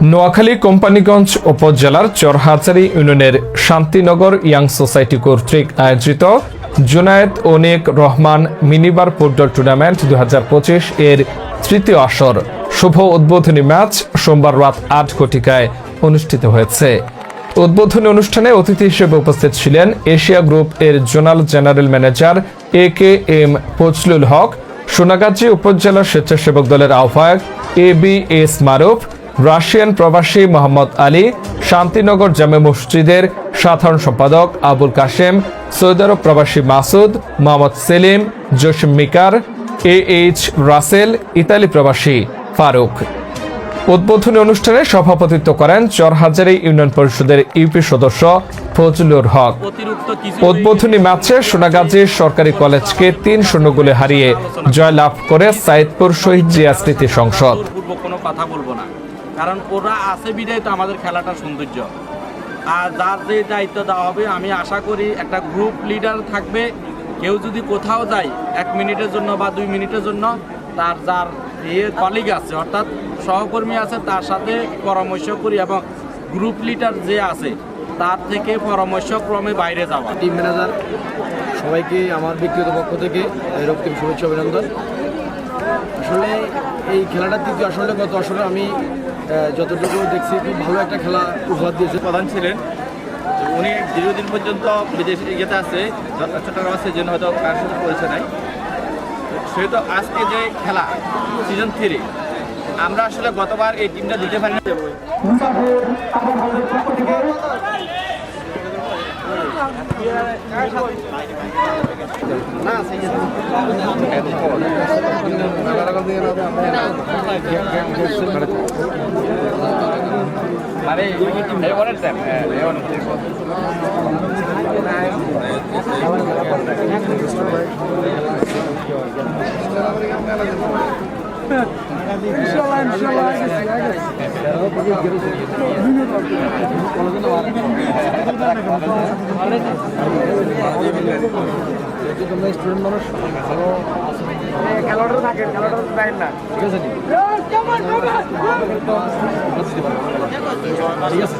নোয়াখালী কোম্পানিগঞ্জ উপজেলার চরহাজারি ইউনিয়নের Shantinagar young society কর্তৃক আয়োজিত Junaid Anik Rahman mini bar football tournament দুহাজার পঁচিশ এর তৃতীয় আসর। শুভ উদ্বোধনী ম্যাচ সোমবার রাত আট ঘটিকায় অনুষ্ঠিত হয়েছে। উদ্বোধনী অনুষ্ঠানে অতিথি হিসেবে উপস্থিত ছিলেন এশিয়া গ্রুপ এর zonal general manager A K M Fazlul Haque, Sonagazi upazila স্বেচ্ছাসেবক দলের আহ্বায়ক A B S Maruf Russian প্রবাসী মোহাম্মদ আলী, শান্তিনগর জামে মসজিদের সাধারণ সম্পাদক আবুল কাশেম, সৌদি আরব প্রবাসী Masud, Mohammad Selim Jasim Mikar, A H Rasel, Italy প্রবাসী ফারুক। উদ্বোধনী অনুষ্ঠানে সভাপতিত্ব করেন চরহাজারি ইউনিয়ন পরিষদের ইউপি সদস্য ফজলুর হক। উদ্বোধনী ম্যাচে সোনাগাজী সরকারি কলেজকে তিন শূন্য গোলে হারিয়ে জয়লাভ করে সাইদপুর শহীদ জিয়া স্মৃতি সংসদ। কথা বলব না কারণ ওরা আছে বিদায় তো আমাদের খেলাটার সৌন্দর্য। আর যার যে দায়িত্ব দেওয়া হবে, আমি আশা করি একটা গ্রুপ লিডার থাকবে। কেউ যদি কোথাও যায়, এক মিনিটের জন্য বা দুই মিনিটের জন্য, তার যার ইয়ে কলিগ আছে, অর্থাৎ সহকর্মী আছে, তার সাথে পরামর্শ করি এবং গ্রুপ লিডার যে আছে, তার থেকে পরামর্শক্রমে বাইরে যাওয়া। টিম ম্যানেজার সবাইকে আমার ব্যক্তিগত পক্ষ থেকে এই রক্তিম শুভেচ্ছা, অভিনন্দন। আসলে এই খেলাটা তৃতীয় আসলে গত আসলে আমি যতটুকু দেখছি খুব ভালো একটা খেলা উপহার দিয়েছে। প্রধান ছিলেন। উনি দীর্ঘদিন পর্যন্ত বিদেশে ইয়েতে আছে চট্টগ্রাম আছে জন্য হয়তো কার সাথে পরিচয় নাই। সেহেতু আজকে যে খেলা সিজন থ্রি আমরা আসলে গতবার এই টিমটা দিতে পারি না মানে এই অনেক দেন হ্যাঁ এই অনেক স্টুডেন্ট মানুষ ভালো ঠিক আছে নি? ঠিক আছে